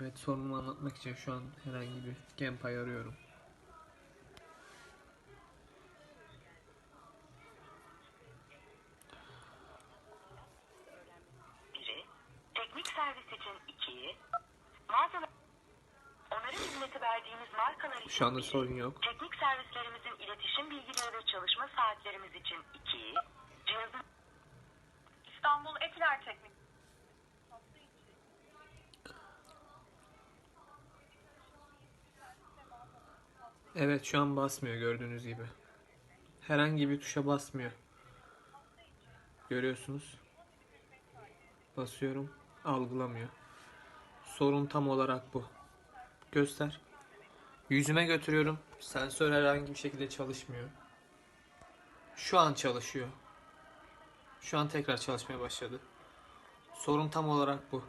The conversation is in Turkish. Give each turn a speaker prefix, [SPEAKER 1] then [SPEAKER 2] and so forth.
[SPEAKER 1] Evet sorunumu anlatmak için şu an herhangi bir Genpay arıyorum.
[SPEAKER 2] biri, teknik servis için iki, mağazalar onarım hizmeti verdiğimiz markalar için
[SPEAKER 1] Şu anda
[SPEAKER 2] biri,
[SPEAKER 1] sorun yok.
[SPEAKER 2] teknik servislerimizin iletişim bilgileri ve çalışma saatlerimiz için iki, cihazın
[SPEAKER 3] İstanbul Etiler Teknik.
[SPEAKER 1] Evet şu an basmıyor gördüğünüz gibi. Herhangi bir tuşa basmıyor. Görüyorsunuz. Basıyorum. Algılamıyor. Sorun tam olarak bu. Göster. Yüzüme götürüyorum. Sensör herhangi bir şekilde çalışmıyor. Şu an çalışıyor. Şu an tekrar çalışmaya başladı. Sorun tam olarak bu.